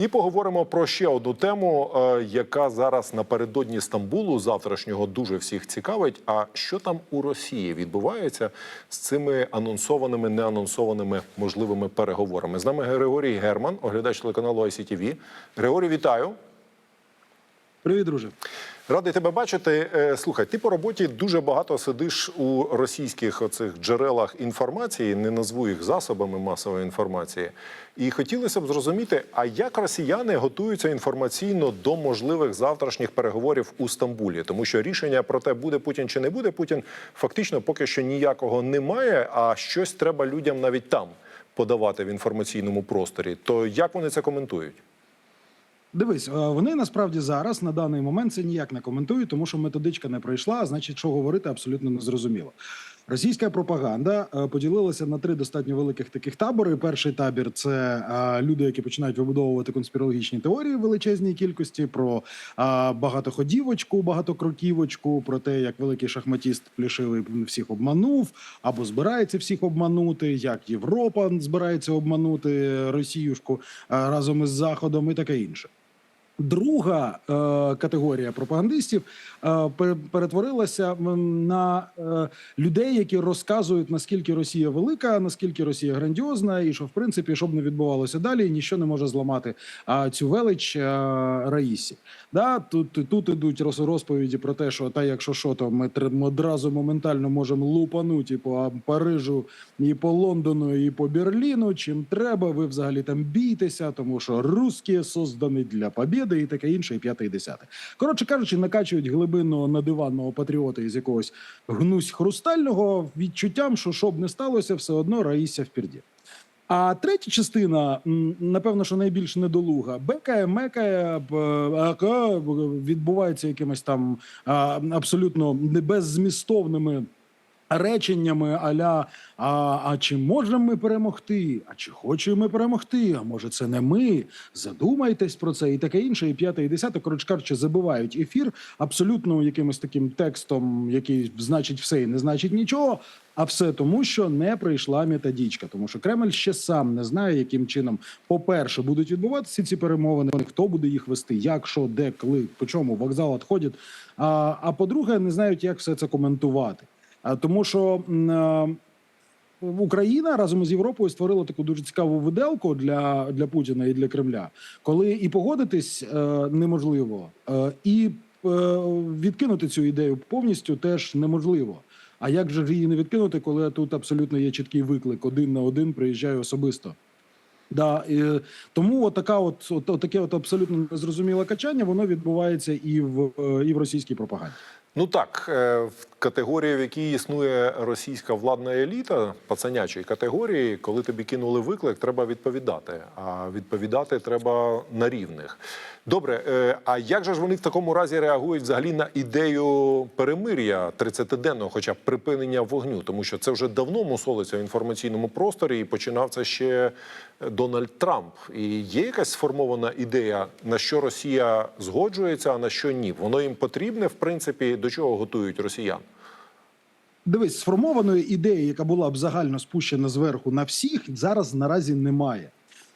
І поговоримо про ще одну тему, е, яка зараз напередодні Стамбулу завтрашнього дуже всіх цікавить. А що там у Росії відбувається з цими анонсованими, неанонсованими можливими переговорами? З нами Григорій Герман, оглядач телеканалу ICTV. Григорій, вітаю. Привіт, друже. Радий тебе бачити. Е, Слухай, ти по роботі дуже багато сидиш у російських оцих джерелах інформації, не назву їх засобами масової інформації. І хотілося б зрозуміти, а як росіяни готуються інформаційно до можливих завтрашніх переговорів у Стамбулі, тому що рішення про те, буде Путін чи не буде Путін, фактично поки що ніякого немає. А щось треба людям навіть там подавати в інформаційному просторі. То як вони це коментують? Дивись, е, вони насправді зараз на даний момент це ніяк не коментують, тому що методичка не пройшла. а Значить, що говорити абсолютно не зрозуміло. Російська пропаганда е, поділилася на три достатньо великих таких табори. Перший табір це е, люди, які починають вибудовувати конспірологічні теорії в величезній кількості про багатоходівочку, багатокроківочку, про те, як великий шахматіст плішивий всіх обманув або збирається всіх обманути, як Європа збирається обманути Росіюшку разом із Заходом і таке інше. Друга е, категорія пропагандистів е, пер- перетворилася на е, людей, які розказують наскільки Росія велика, наскільки Росія грандіозна, і що в принципі, що б не відбувалося далі, ніщо не може зламати а, цю велич е, Раїсі. Да, тут тут ідуть роз- розповіді про те, що та якщо що, то ми одразу моментально можемо лупанути по Парижу, і по Лондону, і по Берліну. Чим треба, ви взагалі там бійтеся, тому що русські создані для побєди і таке інше, і п'яте, і десяте. Коротше кажучи, накачують глибинного надиванного патріота із якогось гнусь хрустального відчуттям, що що б не сталося, все одно раїся вперді. А третя частина, напевно, що найбільш недолуга, бекає, мекає, відбувається якимись там абсолютно беззмістовними реченнями аля а, а чи можемо ми перемогти? А чи хочемо ми перемогти? А може це не ми? Задумайтесь про це і таке інше, і п'яте, і десяте. Коротше кажучи, забивають ефір абсолютно якимось таким текстом, який значить все і не значить нічого. А все тому, що не прийшла методичка, тому що Кремль ще сам не знає, яким чином, по-перше, будуть відбуватися ці перемовини, хто буде їх вести, як, що, де, коли, по чому вокзал відходять. А, а по-друге, не знають, як все це коментувати. А, тому що м, Україна разом із Європою створила таку дуже цікаву виделку для, для Путіна і для Кремля, коли і погодитись е, неможливо, е, і е, відкинути цю ідею повністю теж неможливо. А як же її не відкинути, коли тут абсолютно є чіткий виклик один на один приїжджаю особисто. Да, і, тому от така от, от, от таке от абсолютно незрозуміле качання, воно відбувається і в, е, і в російській пропаганді. Ну так, е, в якій існує російська владна еліта, пацанячої категорії, коли тобі кинули виклик, треба відповідати. А відповідати треба на рівних. Добре, е, а як же ж вони в такому разі реагують взагалі на ідею перемир'я 30-денного, хоча б припинення вогню, тому що це вже давно мусолиться в інформаційному просторі, і починав це ще Дональд Трамп. І є якась сформована ідея, на що Росія згоджується, а на що ні? Воно їм потрібне, в принципі, до чого готують росіян. Дивись, сформованої ідеї, яка була б загально спущена зверху на всіх, зараз наразі немає.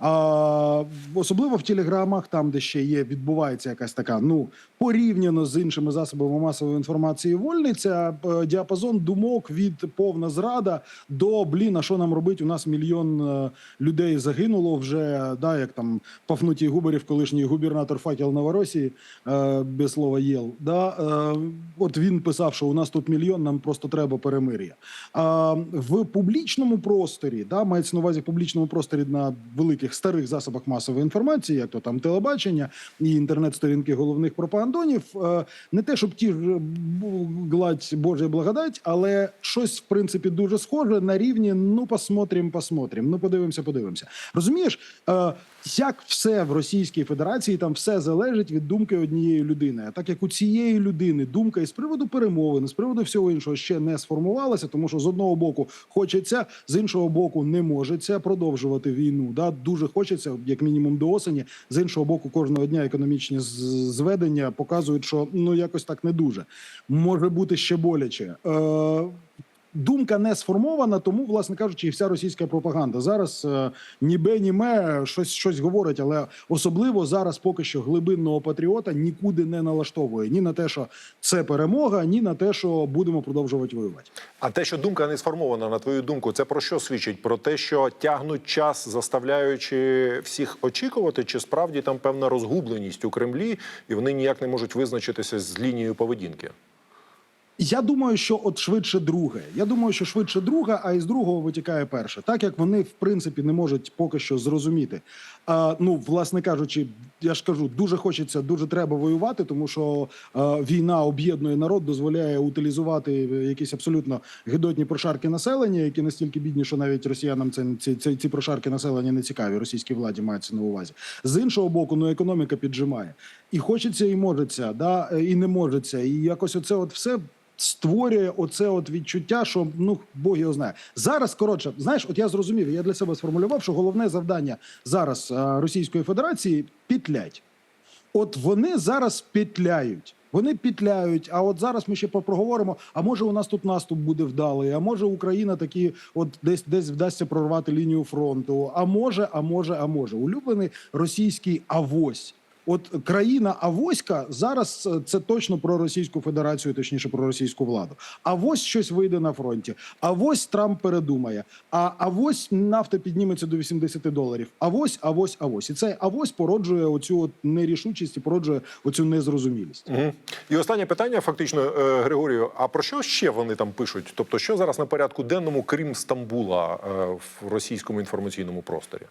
А, особливо в телеграмах, там, де ще є, відбувається якась така, ну порівняно з іншими засобами масової інформації вольниця, е, діапазон думок від повна зрада до блін, а що нам робить? У нас мільйон е, людей загинуло вже. Да, як там Пафнутій Губарів, колишній губернатор факел Новоросії, е, без слова єл. Да, от він писав, що у нас тут мільйон, нам просто треба перемир'я. А в публічному просторі, да, мається на увазі в публічному просторі на великих старих засобах масової інформації, як то там телебачення і інтернет-сторінки головних пропагандонів, е, не те, щоб ті ж гладь Божа благодать, але щось в принципі дуже схоже на рівні. Ну, посмотрим, посмотрим. Ну, подивимося, подивимося. Розумієш, е, як все в Російській Федерації, там все залежить від думки однієї людини. А так як у цієї людини думка із приводу перемовин, з приводу всього іншого ще не сформувалася, тому що з одного боку хочеться, з іншого боку не можеться продовжувати війну. Да, дуже хочеться, як мінімум до осені. З іншого боку, кожного дня економічні зведення показують, що ну якось так не дуже може бути ще боляче. Е, Думка не сформована, тому, власне кажучи, і вся російська пропаганда зараз е, ніби німе щось щось говорить, але особливо зараз поки що глибинного патріота нікуди не налаштовує ні на те, що це перемога, ні на те, що будемо продовжувати воювати. А те, що думка не сформована, на твою думку, це про що свідчить? Про те, що тягнуть час, заставляючи всіх очікувати, чи справді там певна розгубленість у Кремлі, і вони ніяк не можуть визначитися з лінією поведінки? Я думаю, що от швидше друге. Я думаю, що швидше друге, а із другого витікає перше. Так як вони в принципі не можуть поки що зрозуміти. А, ну, власне кажучи, я ж кажу, дуже хочеться, дуже треба воювати, тому що а, війна об'єднує народ, дозволяє утилізувати якісь абсолютно гидотні прошарки населення, які настільки бідні, що навіть росіянам це ці, ці, ці прошарки населення не цікаві. Російській владі мається на увазі. З іншого боку, ну економіка піджимає. І хочеться, і можеться, да, і не можеться. І якось оце от все створює оце от відчуття, що ну Бог його знає. Зараз коротше, знаєш, от я зрозумів, я для себе сформулював, що головне завдання зараз а, Російської Федерації петлять. От вони зараз петляють. Вони петляють. А от зараз ми ще попроговоримо. А може, у нас тут наступ буде вдалий? А може Україна таки от десь десь вдасться прорвати лінію фронту? А може, а може, а може, улюблений російський авось. От країна Авоська зараз е, це точно про Російську Федерацію, точніше про російську владу. Авось щось вийде на фронті. Авось Трамп передумає. А авось нафта підніметься до 80 доларів. Авось, авось, авось. І цей авось породжує оцю от нерішучість і породжує оцю незрозумілість. Угу. І останнє питання, фактично, е, Григорію. А про що ще вони там пишуть? Тобто, що зараз на порядку денному, крім Стамбула, е, в російському інформаційному просторі?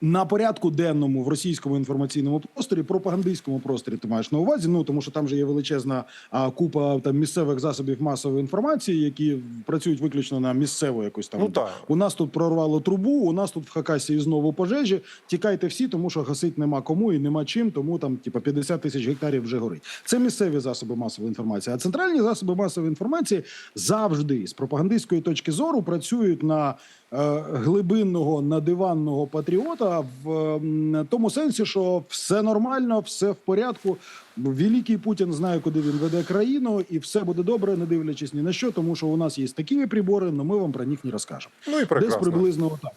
На порядку денному в російському інформаційному просторі, пропагандистському просторі, ти маєш на увазі. Ну тому що там же є величезна а, купа там місцевих засобів масової інформації, які працюють виключно на місцеву якусь там. Ну, так. У нас тут прорвало трубу, у нас тут в Хакасії знову пожежі. Тікайте всі, тому що гасить нема кому і нема чим. Тому там типа 50 тисяч гектарів вже горить. Це місцеві засоби масової інформації. А центральні засоби масової інформації завжди з пропагандистської точки зору працюють на глибинного надиванного патріота в тому сенсі, що все нормально, все в порядку. Великий Путін знає, куди він веде країну, і все буде добре, не дивлячись ні на що, тому що у нас є такі прибори, але ми вам про них не розкажемо. Ну і Десь приблизно отак.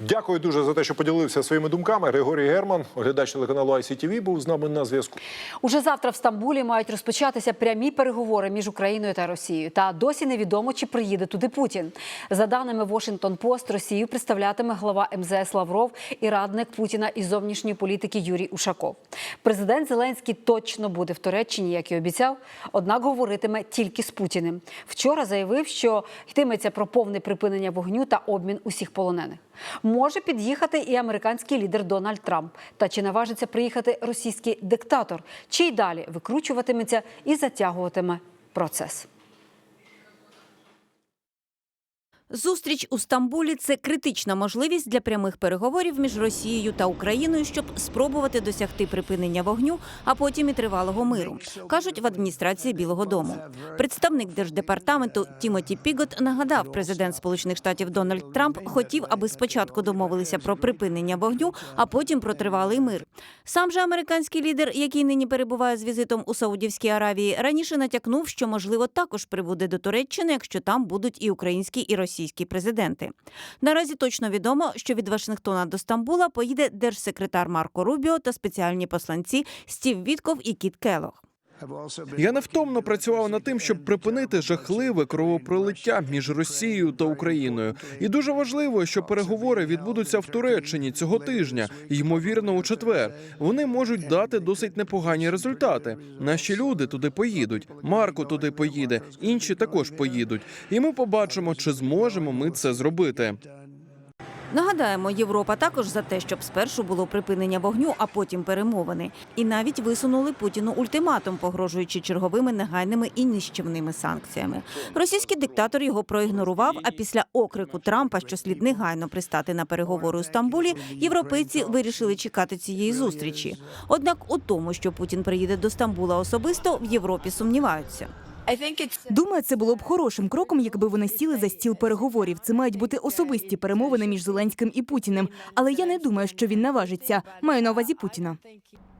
Дякую дуже за те, що поділився своїми думками. Григорій Герман, оглядач телеканалу ICTV, був з нами на зв'язку. Уже завтра в Стамбулі мають розпочатися прямі переговори між Україною та Росією. Та досі невідомо, чи приїде туди Путін. За даними Washington Post, Росію представлятиме глава МЗС Лавров і радник Путіна із зовнішньої політики Юрій Ушаков. Президент Зеленський точно буде в Туреччині, як і обіцяв, однак говоритиме тільки з Путіним. Вчора заявив, що йтиметься про повне припинення вогню та обмін усіх полонених. Може під'їхати і американський лідер Дональд Трамп. Та чи наважиться приїхати російський диктатор, чи й далі викручуватиметься і затягуватиме процес. Зустріч у Стамбулі це критична можливість для прямих переговорів між Росією та Україною, щоб спробувати досягти припинення вогню, а потім і тривалого миру, кажуть в адміністрації Білого Дому. Представник держдепартаменту Тімоті Пігот нагадав, президент Сполучених Штатів Дональд Трамп хотів, аби спочатку домовилися про припинення вогню, а потім про тривалий мир. Сам же американський лідер, який нині перебуває з візитом у Саудівській Аравії, раніше натякнув, що можливо також прибуде до Туреччини, якщо там будуть і українські, і російські президенти. Наразі точно відомо, що від Вашингтона до Стамбула поїде держсекретар Марко Рубіо та спеціальні посланці Стів Вітков і Кіт Келох. Я невтомно працював над тим, щоб припинити жахливе кровопролиття між Росією та Україною. І дуже важливо, що переговори відбудуться в Туреччині цього тижня, ймовірно, у четвер. Вони можуть дати досить непогані результати. Наші люди туди поїдуть. Марко туди поїде, інші також поїдуть. І ми побачимо, чи зможемо ми це зробити. Нагадаємо, Європа також за те, щоб спершу було припинення вогню, а потім перемовини. І навіть висунули Путіну ультиматум, погрожуючи черговими негайними і нищівними санкціями. Російський диктатор його проігнорував. А після окрику Трампа, що слід негайно пристати на переговори у Стамбулі, європейці вирішили чекати цієї зустрічі. Однак у тому, що Путін приїде до Стамбула особисто, в Європі сумніваються. Думаю, це було б хорошим кроком, якби вони сіли за стіл переговорів. Це мають бути особисті перемовини між Зеленським і Путіним. Але я не думаю, що він наважиться. Маю на увазі Путіна.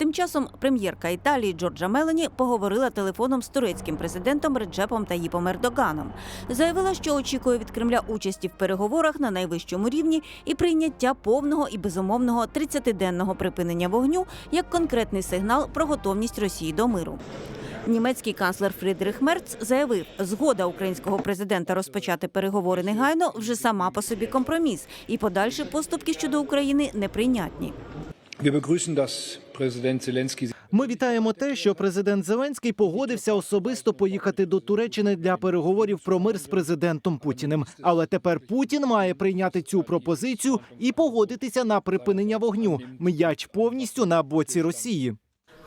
Тим часом прем'єрка Італії Джорджа Мелані поговорила телефоном з турецьким президентом Реджепом Таїпом Ердоганом. Заявила, що очікує від Кремля участі в переговорах на найвищому рівні і прийняття повного і безумовного 30-денного припинення вогню як конкретний сигнал про готовність Росії до миру. Німецький канцлер Фрідрих Мерц заявив, згода українського президента розпочати переговори негайно вже сама по собі компроміс, і подальші поступки щодо України неприйнятні. Ми вітаємо те, що президент Зеленський погодився особисто поїхати до Туреччини для переговорів про мир з президентом Путіним. Але тепер Путін має прийняти цю пропозицію і погодитися на припинення вогню. М'яч повністю на боці Росії.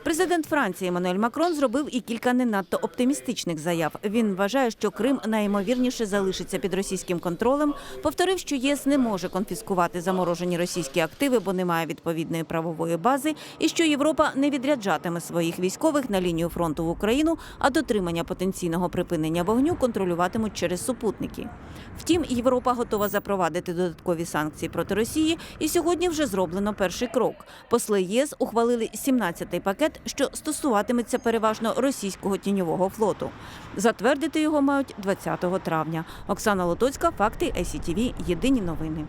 Президент Франції Еммануель Макрон зробив і кілька не надто оптимістичних заяв. Він вважає, що Крим найімовірніше залишиться під російським контролем. Повторив, що ЄС не може конфіскувати заморожені російські активи, бо немає відповідної правової бази, і що Європа не відряджатиме своїх військових на лінію фронту в Україну, а дотримання потенційного припинення вогню контролюватимуть через супутники. Втім, Європа готова запровадити додаткові санкції проти Росії, і сьогодні вже зроблено перший крок. Посли єС ухвалили 17-й пакет, що стосуватиметься переважно російського тіньового флоту. Затвердити його мають 20 травня. Оксана Лотоцька, факти ICTV, Єдині новини.